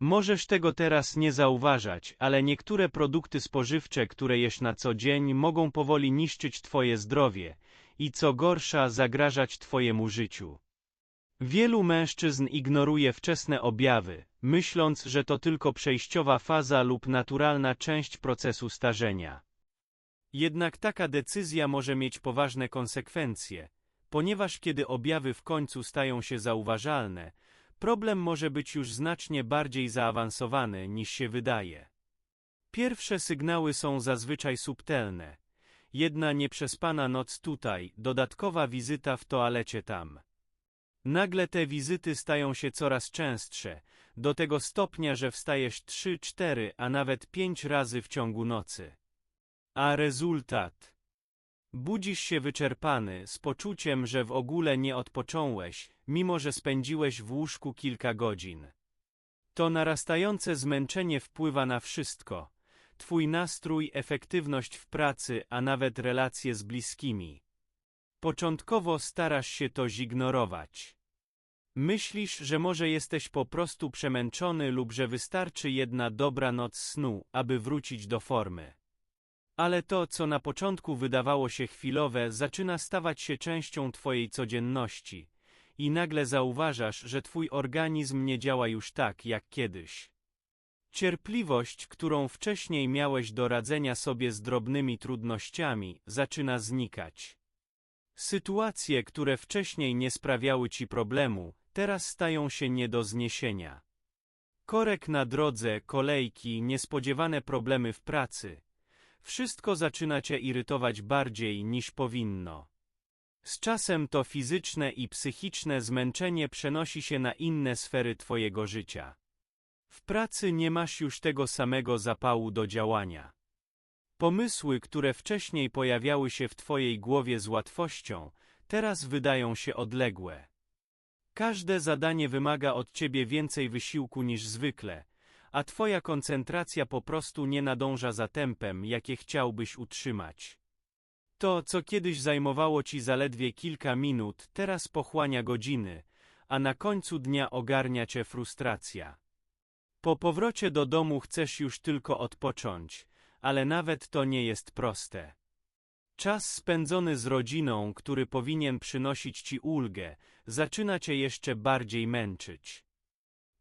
Możesz tego teraz nie zauważać, ale niektóre produkty spożywcze, które jesz na co dzień, mogą powoli niszczyć Twoje zdrowie i co gorsza, zagrażać Twojemu życiu. Wielu mężczyzn ignoruje wczesne objawy, myśląc, że to tylko przejściowa faza lub naturalna część procesu starzenia. Jednak taka decyzja może mieć poważne konsekwencje, ponieważ kiedy objawy w końcu stają się zauważalne, problem może być już znacznie bardziej zaawansowany niż się wydaje. Pierwsze sygnały są zazwyczaj subtelne. Jedna nieprzespana noc tutaj, dodatkowa wizyta w toalecie tam. Nagle te wizyty stają się coraz częstsze, do tego stopnia, że wstajesz trzy, cztery, a nawet pięć razy w ciągu nocy. A rezultat? Budzisz się wyczerpany, z poczuciem, że w ogóle nie odpocząłeś, mimo że spędziłeś w łóżku kilka godzin. To narastające zmęczenie wpływa na wszystko. Twój nastrój, efektywność w pracy, a nawet relacje z bliskimi. Początkowo starasz się to zignorować. Myślisz, że może jesteś po prostu przemęczony lub że wystarczy jedna dobra noc snu, aby wrócić do formy. Ale to, co na początku wydawało się chwilowe, zaczyna stawać się częścią twojej codzienności i nagle zauważasz, że twój organizm nie działa już tak, jak kiedyś. Cierpliwość, którą wcześniej miałeś do radzenia sobie z drobnymi trudnościami, zaczyna znikać. Sytuacje, które wcześniej nie sprawiały ci problemu, teraz stają się nie do zniesienia. Korek na drodze, kolejki, niespodziewane problemy w pracy. Wszystko zaczyna cię irytować bardziej niż powinno. Z czasem to fizyczne i psychiczne zmęczenie przenosi się na inne sfery twojego życia. W pracy nie masz już tego samego zapału do działania. Pomysły, które wcześniej pojawiały się w twojej głowie z łatwością, teraz wydają się odległe. Każde zadanie wymaga od ciebie więcej wysiłku niż zwykle, a twoja koncentracja po prostu nie nadąża za tempem, jakie chciałbyś utrzymać. To, co kiedyś zajmowało ci zaledwie kilka minut, teraz pochłania godziny, a na końcu dnia ogarnia cię frustracja. Po powrocie do domu chcesz już tylko odpocząć, ale nawet to nie jest proste. Czas spędzony z rodziną, który powinien przynosić ci ulgę, zaczyna cię jeszcze bardziej męczyć.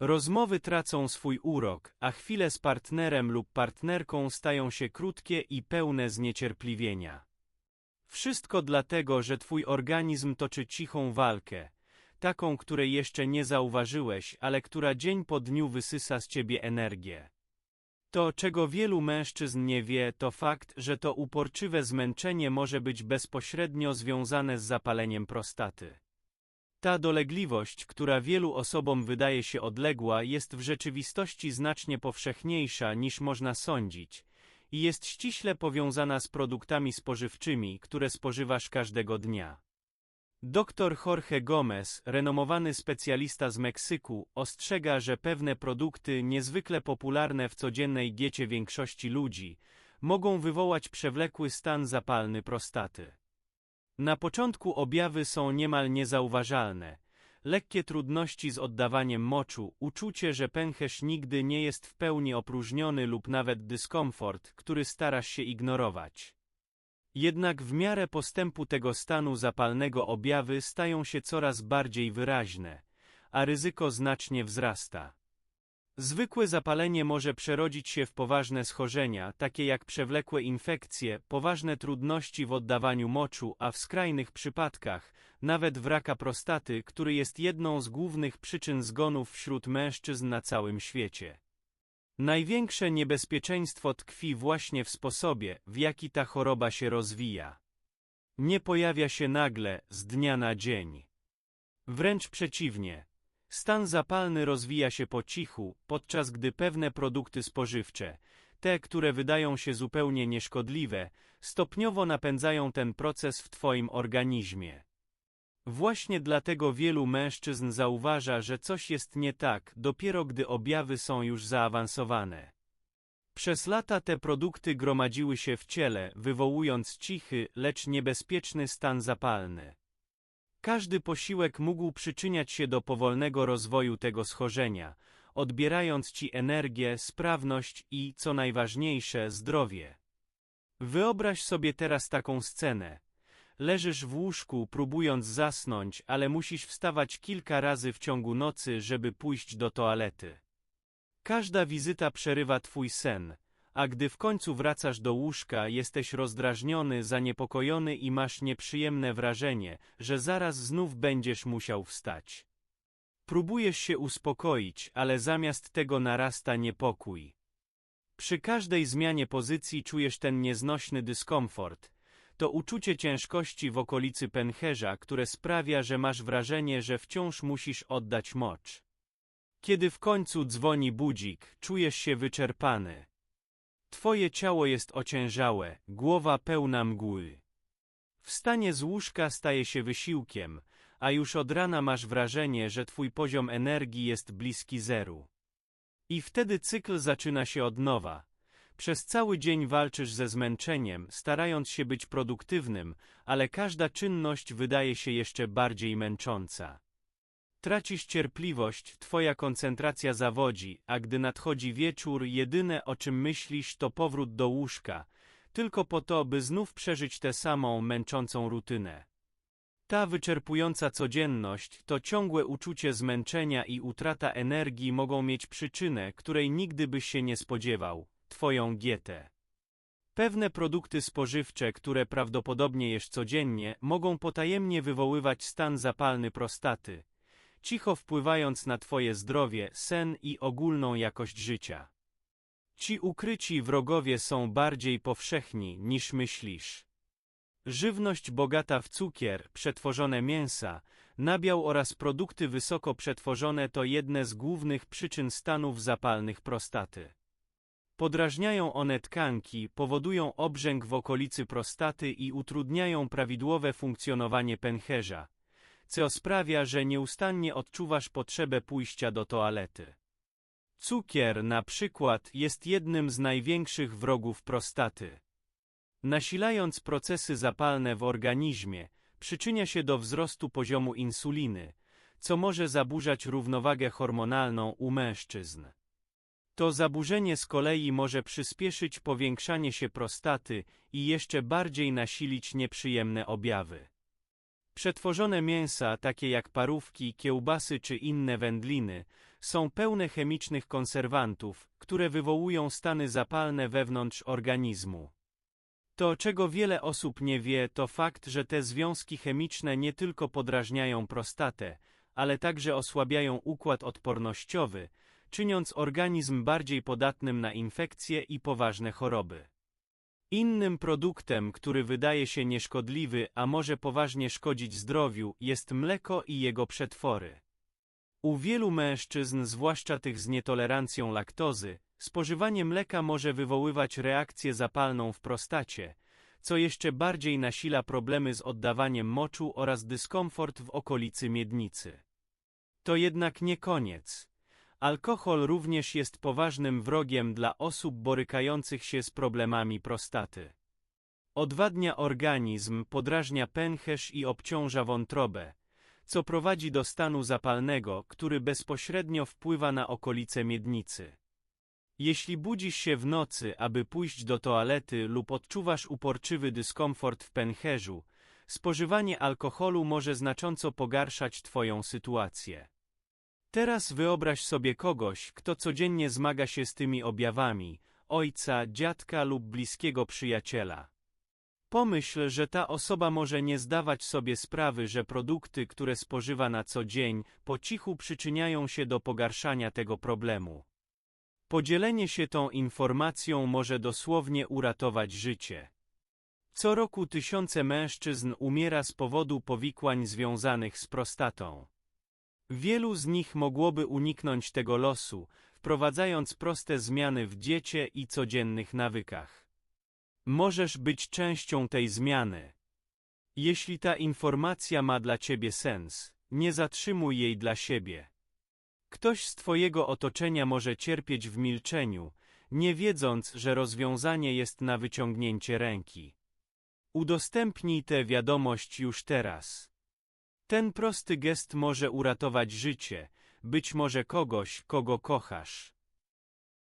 Rozmowy tracą swój urok, a chwile z partnerem lub partnerką stają się krótkie i pełne zniecierpliwienia. Wszystko dlatego, że twój organizm toczy cichą walkę, taką, której jeszcze nie zauważyłeś, ale która dzień po dniu wysysa z ciebie energię. To, czego wielu mężczyzn nie wie, to fakt, że to uporczywe zmęczenie może być bezpośrednio związane z zapaleniem prostaty. Ta dolegliwość, która wielu osobom wydaje się odległa, jest w rzeczywistości znacznie powszechniejsza niż można sądzić i jest ściśle powiązana z produktami spożywczymi, które spożywasz każdego dnia. Dr Jorge Gomez, renomowany specjalista z Meksyku, ostrzega, że pewne produkty niezwykle popularne w codziennej diecie większości ludzi mogą wywołać przewlekły stan zapalny prostaty. Na początku objawy są niemal niezauważalne. Lekkie trudności z oddawaniem moczu, uczucie, że pęcherz nigdy nie jest w pełni opróżniony lub nawet dyskomfort, który starasz się ignorować. Jednak w miarę postępu tego stanu zapalnego objawy stają się coraz bardziej wyraźne, a ryzyko znacznie wzrasta. Zwykłe zapalenie może przerodzić się w poważne schorzenia, takie jak przewlekłe infekcje, poważne trudności w oddawaniu moczu, a w skrajnych przypadkach, nawet w raka prostaty, który jest jedną z głównych przyczyn zgonów wśród mężczyzn na całym świecie. Największe niebezpieczeństwo tkwi właśnie w sposobie, w jaki ta choroba się rozwija. Nie pojawia się nagle, z dnia na dzień. Wręcz przeciwnie. Stan zapalny rozwija się po cichu, podczas gdy pewne produkty spożywcze, te, które wydają się zupełnie nieszkodliwe, stopniowo napędzają ten proces w Twoim organizmie. Właśnie dlatego wielu mężczyzn zauważa, że coś jest nie tak, dopiero gdy objawy są już zaawansowane. Przez lata te produkty gromadziły się w ciele, wywołując cichy, lecz niebezpieczny stan zapalny. Każdy posiłek mógł przyczyniać się do powolnego rozwoju tego schorzenia, odbierając ci energię, sprawność i, co najważniejsze, zdrowie. Wyobraź sobie teraz taką scenę. Leżysz w łóżku, próbując zasnąć, ale musisz wstawać kilka razy w ciągu nocy, żeby pójść do toalety. Każda wizyta przerywa twój sen, a gdy w końcu wracasz do łóżka, jesteś rozdrażniony, zaniepokojony i masz nieprzyjemne wrażenie, że zaraz znów będziesz musiał wstać. Próbujesz się uspokoić, ale zamiast tego narasta niepokój. Przy każdej zmianie pozycji czujesz ten nieznośny dyskomfort. To uczucie ciężkości w okolicy pęcherza, które sprawia, że masz wrażenie, że wciąż musisz oddać mocz. Kiedy w końcu dzwoni budzik, czujesz się wyczerpany. Twoje ciało jest ociężałe, głowa pełna mgły. Wstanie z łóżka staje się wysiłkiem, a już od rana masz wrażenie, że twój poziom energii jest bliski zeru. I wtedy cykl zaczyna się od nowa. Przez cały dzień walczysz ze zmęczeniem, starając się być produktywnym, ale każda czynność wydaje się jeszcze bardziej męcząca. Tracisz cierpliwość, twoja koncentracja zawodzi, a gdy nadchodzi wieczór, jedyne o czym myślisz to powrót do łóżka, tylko po to, by znów przeżyć tę samą męczącą rutynę. Ta wyczerpująca codzienność, to ciągłe uczucie zmęczenia i utrata energii mogą mieć przyczynę, której nigdy byś się nie spodziewał, twoją dietę. Pewne produkty spożywcze, które prawdopodobnie jesz codziennie, mogą potajemnie wywoływać stan zapalny prostaty, cicho wpływając na twoje zdrowie, sen i ogólną jakość życia. Ci ukryci wrogowie są bardziej powszechni niż myślisz. Żywność bogata w cukier, przetworzone mięsa, nabiał oraz produkty wysoko przetworzone to jedne z głównych przyczyn stanów zapalnych prostaty. Podrażniają one tkanki, powodują obrzęk w okolicy prostaty i utrudniają prawidłowe funkcjonowanie pęcherza, co sprawia, że nieustannie odczuwasz potrzebę pójścia do toalety. Cukier, na przykład, jest jednym z największych wrogów prostaty. Nasilając procesy zapalne w organizmie, przyczynia się do wzrostu poziomu insuliny, co może zaburzać równowagę hormonalną u mężczyzn. To zaburzenie z kolei może przyspieszyć powiększanie się prostaty i jeszcze bardziej nasilić nieprzyjemne objawy. Przetworzone mięsa, takie jak parówki, kiełbasy czy inne wędliny, są pełne chemicznych konserwantów, które wywołują stany zapalne wewnątrz organizmu. To, czego wiele osób nie wie, to fakt, że te związki chemiczne nie tylko podrażniają prostatę, ale także osłabiają układ odpornościowy, czyniąc organizm bardziej podatnym na infekcje i poważne choroby. Innym produktem, który wydaje się nieszkodliwy, a może poważnie szkodzić zdrowiu, jest mleko i jego przetwory. U wielu mężczyzn, zwłaszcza tych z nietolerancją laktozy, spożywanie mleka może wywoływać reakcję zapalną w prostacie, co jeszcze bardziej nasila problemy z oddawaniem moczu oraz dyskomfort w okolicy miednicy. To jednak nie koniec. Alkohol również jest poważnym wrogiem dla osób borykających się z problemami prostaty. Odwadnia organizm, podrażnia pęcherz i obciąża wątrobę, co prowadzi do stanu zapalnego, który bezpośrednio wpływa na okolice miednicy. Jeśli budzisz się w nocy, aby pójść do toalety lub odczuwasz uporczywy dyskomfort w pęcherzu, spożywanie alkoholu może znacząco pogarszać Twoją sytuację. Teraz wyobraź sobie kogoś, kto codziennie zmaga się z tymi objawami, ojca, dziadka lub bliskiego przyjaciela. Pomyśl, że ta osoba może nie zdawać sobie sprawy, że produkty, które spożywa na co dzień, po cichu przyczyniają się do pogarszania tego problemu. Podzielenie się tą informacją może dosłownie uratować życie. Co roku tysiące mężczyzn umiera z powodu powikłań związanych z prostatą. Wielu z nich mogłoby uniknąć tego losu, wprowadzając proste zmiany w diecie i codziennych nawykach. Możesz być częścią tej zmiany. Jeśli ta informacja ma dla ciebie sens, nie zatrzymuj jej dla siebie. Ktoś z twojego otoczenia może cierpieć w milczeniu, nie wiedząc, że rozwiązanie jest na wyciągnięcie ręki. Udostępnij tę wiadomość już teraz. Ten prosty gest może uratować życie, być może kogoś, kogo kochasz.